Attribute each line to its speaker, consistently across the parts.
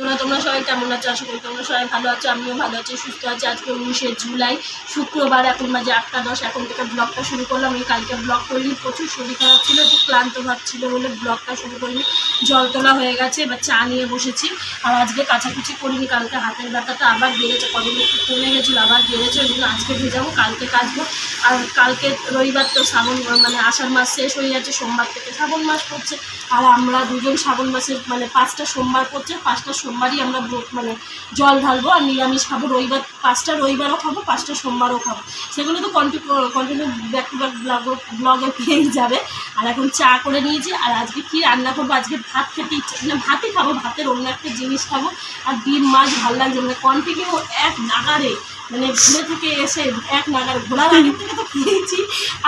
Speaker 1: Yo তোমরা সবাই কেমন আছো? আশা করি তোমরা সবাই ভালো আছো, আমিও ভালো আছি, সুস্থ আছি। আজকে উনিশে জুলাই, শুক্রবার, এখন বাজে আটটা দশ। এখন থেকে ব্লগটা শুরু করলাম। এই কালকে ব্লগ করিনি, প্রচুর শরীর খারাপ ছিল, একটু ক্লান্ত ভাব ছিল বলে ব্লগটা শুরু করিনি। জল তোলা হয়ে গেছে, এবার চা নিয়ে বসেছি। আর আজকে কাছাকুচি করিনি, কালকে হাতের ব্যথাটা আবার বেড়েছে, কদিন একটু কমে গেছিল, আবার বেড়েছে, ওই জন্য আজকে ভেজাবো, কালকে কাচবো। আর কালকে রবিবার তো শ্রাবণ মানে আষাঢ় মাস শেষ হয়ে যাচ্ছে, সোমবার থেকে শ্রাবণ মাস পড়ছে। আর আমরা দুজন শ্রাবণ মাসের মানে পাঁচটা সোমবার পড়ছে, পাঁচটা সোমবারই আমরা মানে জল ঢালবো আর নিরামিষ খাব। রবিবার পাঁচটা, রবিবারও খাব, পাঁচটা সোমবারও খাব। সেগুলো তো continue continue back to back blog ব্লগে পেয়েই যাবে। আর এখন চা করে নিয়েছি আর আজকে কি রান্না করব? আজকে ভাত খেতে ইচ্ছে মানে ভাতই খাব, ভাতের অন্য একটা জিনিস খাব। আর ডিম, মাছ ভালো লাগছে মানে কন্টিনিউ এক নাগারে মানে ঘুরে থেকে এসে এক নাগার ঘোরার আগে থেকে তো খেয়েছি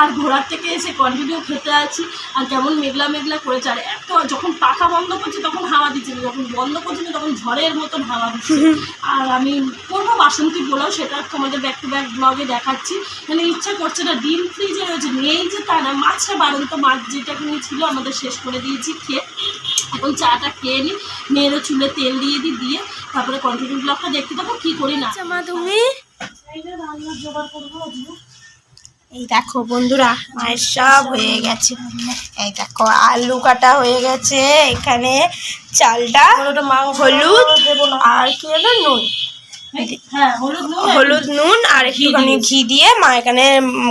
Speaker 1: আর ঘোরার থেকে এসে কন্টিনিউ খেতে আছি আর কেমন মেঘলা মেঘলা করেছে আর এত যখন পাখা বন্ধ করছে তখন হাওয়া দিচ্ছে না যখন বন্ধ করছে না তখন ঝড়ের মতন হাওয়া দিচ্ছে। আর আমি করব বাসন্তী পোলাও সেটা তোমাদের ব্যাক টু ব্যাক ব্লগে দেখাচ্ছি। মানে ইচ্ছা করছে না ডিম ফ্রিজে রয়েছে নেই যে তা না মাছটা বাড়ন্ত মাছ যেটা নিয়ে ছিল আমাদের শেষ করে দিয়েছি খেয়ে এখন চাটা খেয়ে নিই মেয়েরও চুলে তেল দিয়ে দিই দিয়ে তারপরে কন্টিনিউ ব্লগটা দেখতে থাকো কী করি না।
Speaker 2: মা তুমি?
Speaker 1: এই
Speaker 2: দেখো বন্ধুরা, মায়ের সব হয়ে গেছে। এই দেখো, আলু কাটা হয়ে গেছে। এখানে চালটা হলুদ আর কি নুন।
Speaker 1: হলুদ, নুন
Speaker 2: আর একটুখানি ঘি দিয়ে মা এখানে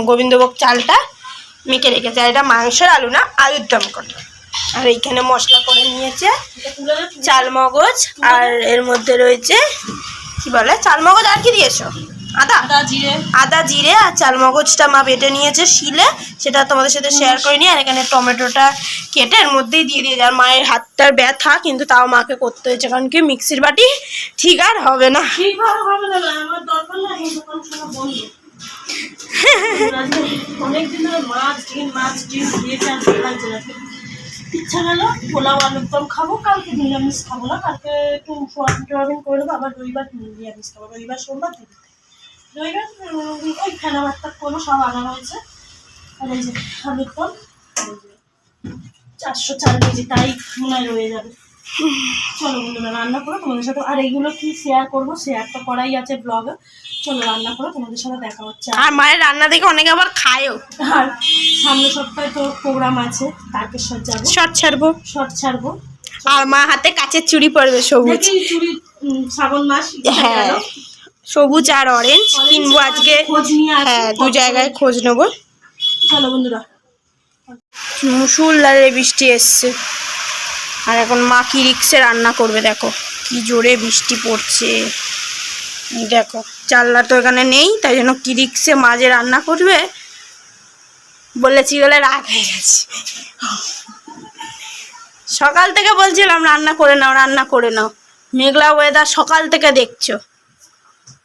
Speaker 2: গোবিন্দভোগ চালটা মেখে রেখেছে। আর এটা মাংসের আলু না, আলুর দম করে আর এইখানে মশলা করে নিয়েছে চাল মগজ আর এর মধ্যে রয়েছে, কি বলে চাল মগজ আর কি দিয়েছ? আদা?
Speaker 1: আদা জিরে।
Speaker 2: আদা জিরে আর চাল মগজটা মা বেটে নিয়েছে শিলে। সেটা তোমাদের সাথে শেয়ার করিনি আর এখানে টমেটোটা কেটে এর মধ্যেই দিয়ে দিয়ে আর মায়ের হাতটার ব্যথা কিন্তু তাও মাকে করতে হয়েছে। কারণ কি মিক্সির বাটি ঠিক আর হবে না।
Speaker 1: দিয়েছে ইচ্ছা গেল পোলাও আলুর দম খাব। কালকে নিরামিষ খাব না। কালকে একটু সোয়াবিন টোয়াবিন করে নেব আবার রবিবার নিরামিষ খাব। রবিবার সোমবার দিন। রবিবার ওই ফেনা ভাতটা করব সব আনা হয়েছে আর এই যে আলুর দম আর এই যে চারশো চাল কেজি তাই মনে রয়ে যাবে চলো বন্ধুরা রান্না করো তোমাদের সাথে আর এইগুলো কি শেয়ার করব শেয়ার তো করাই আছে ব্লগে চলো রান্না করো তোমাদের সাথে দেখা হচ্ছে
Speaker 2: আর মায়ের রান্না দেখে অনেকে আবার খায়ও।
Speaker 1: আর সামনে সপ্তাহে তো প্রোগ্রাম আছে তারকেশ্বর যাব
Speaker 2: শর্ট ছাড়বো।
Speaker 1: শর্ট ছাড়বো।
Speaker 2: আর মা হাতে কাচের চুড়ি পরবে সবুজ।
Speaker 1: চুরি শ্রাবণ মাস
Speaker 2: হ্যাঁ। সবুজ আর অরেঞ্জ কিনবো আজকে। হ্যাঁ দু জায়গায় খোঁজ নেব।
Speaker 1: চলো বন্ধুরা।
Speaker 2: মুসুলধারে বৃষ্টি এসছে। আর এখন মা কি রিক্সে রান্না করবে দেখো। কি জোরে বৃষ্টি পড়ছে। দেখো জানলা তো এখানে নেই তাই জন্য কি রিক্সে মাঝে রান্না করবে বলেছি বলে রাগ হয়ে গেছে। সকাল থেকে বলছিলাম রান্না করে নাও রান্না করে নাও। মেঘলা ওয়েদার সকাল থেকে দেখছ।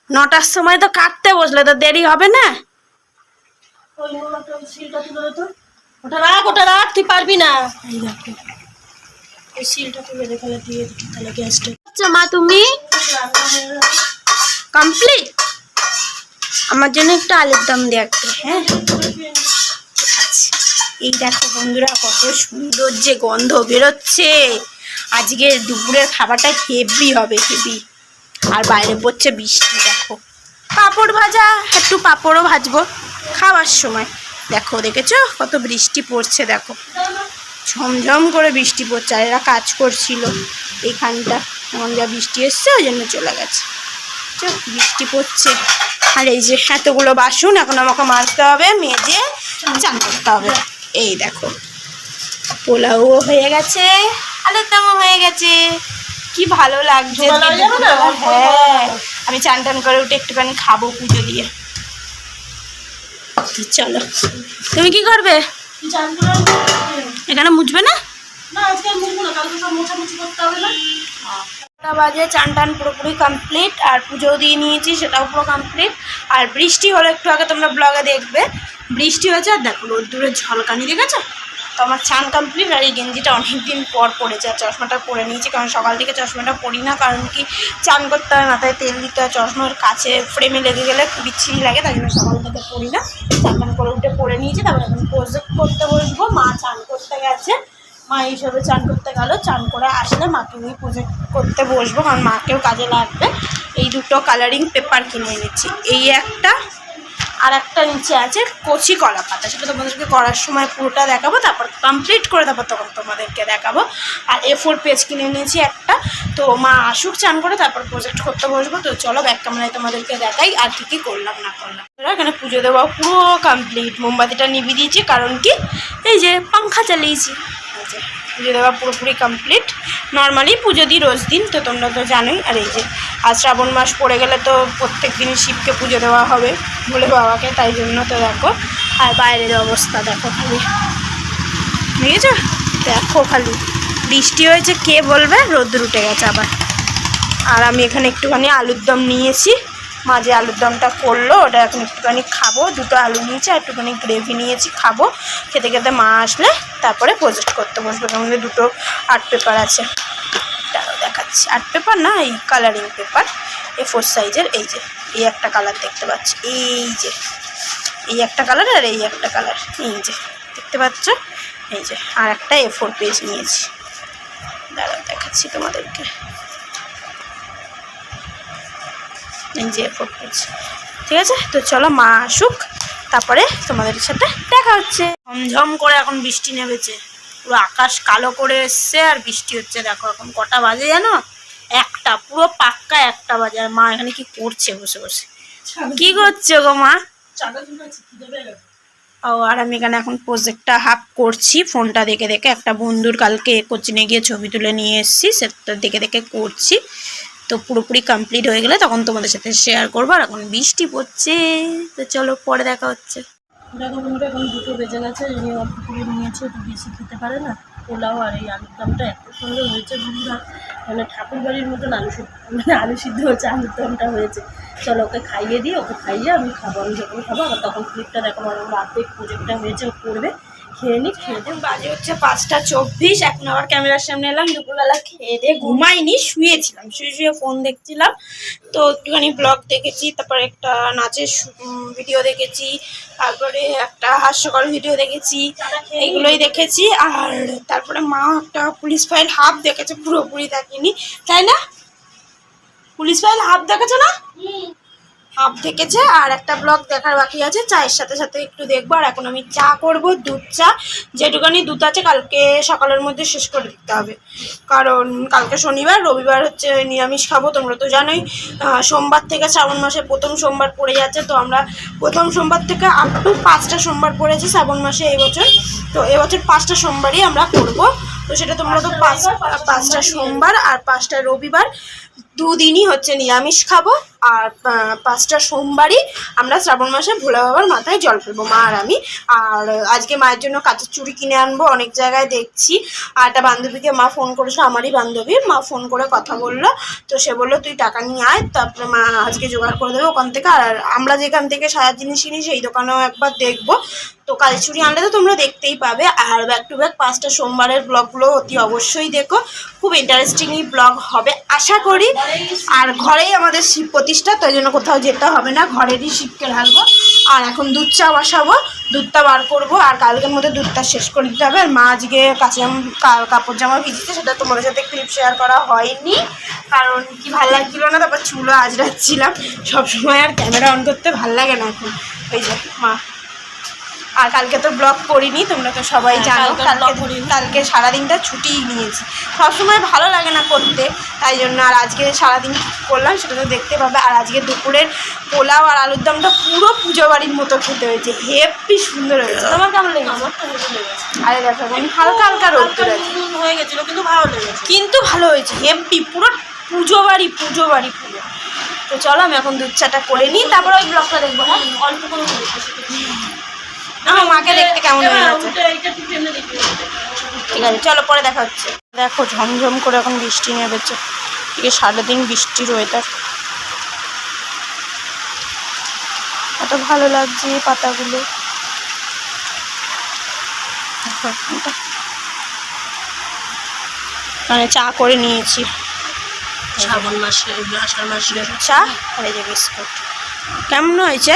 Speaker 2: নটার সময় তো কাটতে বসলে তো দেরি হবে না।
Speaker 1: ওটা রাখ ওটা রাখ তুই পারবি না। ওই শিলটা তুলে দে দিয়ে তাহলে গ্যাসটা।
Speaker 2: আচ্ছা মা তুমি? কমপ্লিট আমার জন্য একটু আলুর দম দিয়ে একটা। হ্যাঁ। এই দেখো বন্ধুরা কত সুন্দর যে গন্ধ বেরোচ্ছে। আজকে দুপুরের খাবারটা হেভি হবে হেভি আর বাইরে পড়ছে বৃষ্টি, দেখো। পাঁপড় ভাজা, একটু পাঁপড়ও ভাজবো খাওয়ার সময়। দেখো, দেখেছ? কত বৃষ্টি পড়ছে, দেখো। ঝমঝম করে বৃষ্টি পড়ছে, আর এরা কাজ করছিল এইখানটা এমন যা বৃষ্টি এসছে, ওই জন্য চলে গেছে। বৃষ্টি পড়ছে। আর এই যে এতগুলো বাসন, এখন আমাকে মারতে হবে, মেজে চান করতে হবে। এই দেখো, পোলাও হয়ে গেছে আলুর দমও হয়ে গেছে। কি ভালো লাগছে
Speaker 1: হয়ে।
Speaker 2: আমি চান টান করে উঠে একটুখানি খাব পুজো দিয়ে। চলো। তুমি কি করবে? এখানে মুছবে না? বাজে চান টান পুরোপুরি কমপ্লিট আর পুজো দিয়ে নিয়েছি সেটাও পুরো কমপ্লিট আর বৃষ্টি হলো একটু আগে তোমরা ব্লগে দেখবে। বৃষ্টি হয়েছে আর দেখো রোদ্দুরের ঝলকানি দেখেছ? তো আমার চান কমপ্লিট আর এই গেঞ্জিটা অনেক দিন পর পড়েছে আর চশমাটা পরে নিয়েছি, কারণ সকাল থেকে চশমাটা পরি না, কারণ কি চান করতে হয়, মাথায় তেল দিতে হয়, চশমার কাছে ফ্রেমে লেগে গেলে বিচ্ছিরি লাগে, তাই জন্য সকাল থেকে পরি না। চান করে উঠে পরে নিয়েছি, তারপরে এখন পোজ করতে বসবো, মা চান করতে গেছে। মা এইসবে চান করতে গেল, চান করে আসলে মাকে নিয়ে পুজো করতে বসবো, কারণ মাকেও কাজে লাগবে। এই দুটো কালারিং পেপার কিনে এনেছি, এই একটা আর একটা নিচে আছে কচি কলা পাতা। সেটা তোমাদেরকে করার সময় পুরোটা দেখাবো, তারপর কমপ্লিট করে তারপর তখন তোমাদেরকে দেখাবো। আর এ ফোর পেজ কিনে নিয়েছি একটা। তো মা আসুক, চান করে, তারপর প্রজেক্ট করতে বসবো। তো চলো ব্যাক ক্যামেরায় তোমাদেরকে দেখাই আর কি কি করলাম, না করলাম। এখানে পুজো দেওয়া পুরো কমপ্লিট মোমবাতিটা নিভিয়ে দিয়েছি, কারণ কি? এই যে, পাংখা চালিয়েছি। পুজো দেওয়া পুরোপুরি কমপ্লিট নর্মালি পুজো দিই রোজ দিন, তো তোমরা তো জানোই। আর এই যে আর শ্রাবণ মাস পড়ে গেলে তো প্রত্যেক দিন শিবকে পুজো দেওয়া হবে বলে বাবাকে, তাই জন্য তো দেখো। আর বাইরের অবস্থা দেখো খালি। বুঝেছ? দেখো খালি। বৃষ্টি হয়েছে, কে বলবে? রোদ্র উঠে গেছে আবার। আর আমি এখানে একটুখানি আলুর দম নিয়েছি। মাঝে আলুর দমটা করল, ওটা এখন একটুখানি খাব। দুটো আলু নিয়েছি, আর একটুখানি গ্রেভি নিয়েছি, খাব। খেতে খেতে মা আসলে তারপরে প্রজেক্ট করতে বসবো। মধ্যে দুটো আর্ট পেপার আছে। দাঁড়াও, দেখাচ্ছি। আর্ট পেপার না, এই কালারিং পেপার এ ফোর সাইজের এই যে, এই একটা কালার দেখতে পাচ্ছি। এই যে, এই একটা কালার আর এই একটা কালার এই যে, দেখতে পাচ্ছ? এই যে, আর একটা এ ফোর পেজ নিয়েছি। দাঁড়াও, দেখাচ্ছি তোমাদেরকে এই যে এ ফোর পেজ ঠিক আছে? তো চলো মা আসুক তারপরে তোমাদের সাথে দেখা হচ্ছে। ঝমঝম করে এখন বৃষ্টি নেমেছে। পুরো আকাশ কালো করে এসছে আর বৃষ্টি হচ্ছে দেখো এখন কটা বাজে জানো? একটা পুরো পাক্কা একটা বাজে। আর মা এখানে কি করছে বসে বসে? কি করছ গো মা? ও আর আমি এখানে এখন প্রজেক্টটা হাফ করছি। ফোনটা দেখে দেখে একটা বন্ধুর কালকে কোচিনে গিয়ে ছবি তুলে নিয়ে এসেছি সেটা দেখে দেখে করছি। তো পুরোপুরি কমপ্লিট হয়ে গেলে তখন তোমাদের সাথে শেয়ার করব, আর এখন বৃষ্টি পড়ছে। তো চলো পরে দেখা হচ্ছে।
Speaker 1: দেখো বন্ধুরা, এখন দুটো বেজে গেছে যিনি অল্প করে নিয়েছে, একটু বেশি খেতে পারে না, পোলাও আর এই আলুর দমটা এত সুন্দর হয়েছে বন্ধুরা। মানে ঠাকুর বাড়ির মতন আলু সিদ্ধ মানে আলু সিদ্ধ হয়েছে আলুর দমটা হয়েছে। চলো ওকে খাইয়ে দিই, ওকে খাইয়ে আমি খাব, আমি যখন খাব, আবার তখন ক্লিপটা দেখো, আমার রাতে প্রজেক্টটা হয়েছে, ও করবে।
Speaker 2: বাজে হচ্ছে পাঁচটা চব্বিশ, এখন আবার ক্যামেরার সামনে এলাম, দুপুরবেলা খেয়ে ঘুমাইনি, শুয়েছিলাম, শুয়ে শুয়ে ফোন দেখছিলাম। তো একটুখানি ব্লগ দেখেছি, তারপরে একটা নাচের ভিডিও দেখেছি, তারপরে একটা হাস্যকর ভিডিও দেখেছি দেখেছি। আর তারপরে মা একটা পুলিশ ফাইল হাফ দেখেছে, পুরোপুরি দেখেনি। তাই না? পুলিশ ফাইল হাফ দেখেছে না? হাফ দেখেছে আর একটা ব্লগ দেখার বাকি আছে, চায়ের সাথে সাথে একটু দেখব, আর এখন আমি চা করব, দুধ চা, যেটুকানি দুধ আছে কালকে সকালের মধ্যে শেষ করে দিতে হবে। কারণ কালকে শনিবার, রবিবার হচ্ছে নিরামিষ খাব, তোমরা তো জানোই সোমবার থেকে শ্রাবণ মাসে প্রথম সোমবার পড়ে যাচ্ছে, তো আমরা প্রথম সোমবার থেকে আপ টু পাঁচটা সোমবার পড়েছে শ্রাবণ মাসে এবছর, তো এবছর পাঁচটা সোমবারই আমরা করব। তো সেটা তোমরা তো পাঁচ পাঁচটা সোমবার আর পাঁচটা রবিবার। দুদিনই হচ্ছে নিরামিষ খাব আর পাঁচটা সোমবারই আমরা শ্রাবণ মাসে ভোলা বাবার মাথায় জল ফেলব, মা আর আমি। আর আজকে মায়ের জন্য কাঁচের চুড়ি কিনে আনব, অনেক জায়গায় দেখছি। আর একটা বান্ধবীকে মা ফোন করেছিল, আমারই বান্ধবী, মা ফোন করে কথা বলল। তো সে বলল, তুই টাকা নিয়ে আয়, তারপরে মা আজকে জোগাড় করে দেবে ওখান থেকে। আর আমরা যেখান থেকে সারা জিনিস কিনি, সেই দোকানেও একবার দেখব। তো কালী চুড়ি আনলে তো তোমরা দেখতেই পাবে, আর ব্যাক টু ব্যাক পাঁচটা সোমবারের ব্লগগুলো অতি অবশ্যই দেখো। খুব ইন্টারেস্টিংই ব্লগ হবে, আশা করি। আর ঘরেই আমাদের শিব প্রতিষ্ঠা, তাই জন্য কোথাও যেতে হবে না, ঘরেরই শিবকে ঢালবো। আর এখন দুধ চা বসাবো, দুধটা বার করব, আর কালকের মধ্যে দুধটা শেষ করে দিতে হবে। আর মা আজকে কাছে কাপড় জামা ভিজিতে সেটা তোমাদের সাথে ক্লিপ শেয়ার করা হয়নি। কারণ কি ভালো লাগছিল না, তারপর চুলো আজরাচ্ছিলাম সবসময় আর ক্যামেরা অন করতে ভালো লাগে না এখন। ওই যে, মা। আর কালকে তো ব্লগ করিনি তোমরা তো সবাই
Speaker 1: হ্যাঁ,
Speaker 2: জানো।
Speaker 1: কালকে
Speaker 2: কালকে সারাদিনটা ছুটিই নিয়েছি। সবসময় ভালো লাগে না করতে তাই জন্য আর আজকে সারাদিন করলাম সেটা তো দেখতে পাবে। আর আজকে দুপুরের পোলাও আর আলুর দমটা পুরো পুজো বাড়ির মতো খেতে হয়েছে। হেপি সুন্দর হয়েছে। তোমার কেমন লেগেছে? আরে দেখো হালকা হালকা
Speaker 1: রোদ হয়ে গেছিল কিন্তু ভালো লেগেছে।
Speaker 2: কিন্তু ভালো হয়েছে হেপি পুরো পুজো বাড়ি পুজো বাড়ি পুরো। তো চলো আমি এখন দুধ চাটা করে নিই তারপর ওই ব্লগটা দেখব হ্যাঁ?
Speaker 1: অল্প করে
Speaker 2: আমার মাকে দেখতে কেমন হয়ে
Speaker 1: হবে।
Speaker 2: ঠিক আছে চলো পরে দেখা হচ্ছে। দেখো ঝমঝম করে এখন বৃষ্টি নেমেছে। এদিকে সারাদিন বৃষ্টির ওয়েদার কত ভালো লাগছে পাতাগুলো। মানে চা করে নিয়েছি।
Speaker 1: শ্রাবণ মাসে আষাঢ় মাসে।
Speaker 2: চা আর এই যে বিস্কুট। কেমন হয়েছে?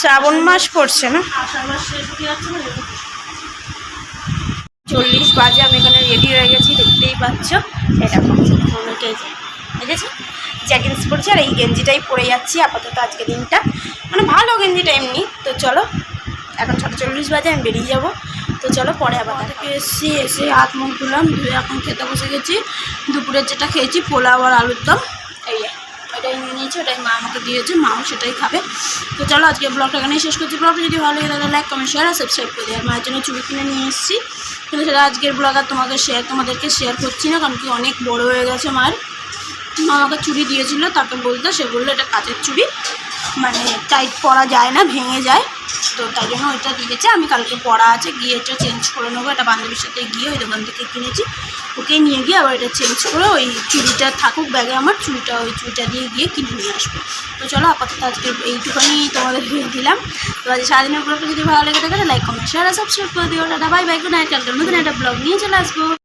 Speaker 2: শ্রাবণ মাস পড়ছে না?
Speaker 1: চল্লিশ বাজে আমি এখানে রেডি হয়ে গেছি দেখতেই পাচ্ছ। এটা অনেকে দেখেছি? জ্যাকেন্স পরেছি আর এই গেঞ্জিটাই পরে যাচ্ছি আপাতত আজকে দিনটা। মানে ভালো গেঞ্জিটা এমনি তো চলো। এখন ছটা চল্লিশ বাজে আমি বেরিয়ে যাব। তো চলো পরে আবার
Speaker 2: থেকে এসছি এসে হাত মুখ ধুলাম ধুয়ে এখন খেতে বসে গেছি। দুপুরের যেটা খেয়েছি পোলাও আর আলুর দম। নিয়েছি ওটাই মা আমাকে দিয়েছে, মাও সেটাই খাবে। তো চলো আজকে ব্লগটা এখানেই শেষ করছি। ব্লগটা যদি ভালো লাগে তাহলে লাইক কমেন্ট শেয়ার আর সাবস্ক্রাইব করে আর মায়ের জন্য চুড়ি কিনে নিয়ে এসেছি। কিন্তু সেটা আজকের ব্লগ আর তোমাকে শেয়ার তোমাদেরকে শেয়ার করছি না, কারণ কি অনেক বড় হয়ে গেছে মায়ের মা আমাকে চুড়ি দিয়েছিল তাকে বলতে সে বলল এটা কাঁচের চুড়ি। মানে টাইট পরা যায় না, ভেঙে যায়। তো তাই জন্য ওইটা দিয়েছে। আমি কালকে পড়া আছে, গিয়ে এটা চেঞ্জ করে নেব। এটা বান্ধবীর সাথে গিয়ে ওই দোকান থেকে কিনেছি। ওকে নিয়ে গিয়ে আবার এটা চেঞ্জ করে ওই চুড়িটা থাকুক, ব্যাগে আমার চুড়িটা, ওই চুড়িটা দিয়ে গিয়ে কিনে নিয়ে আসব। তো চলো আপাতত আজকে এইটুখানি তোমাদের দিয়ে দিলাম। তো আজ সারাদিনের ব্লগটা যদি ভালো লেগে থাকে লাইক কমেন্ট শেয়ার আর সাবস্ক্রাইব করে দিও। দাদা ভাই বাই গুড নাইট কালকে নতুন একটা ব্লগ নিয়ে চলে আসব।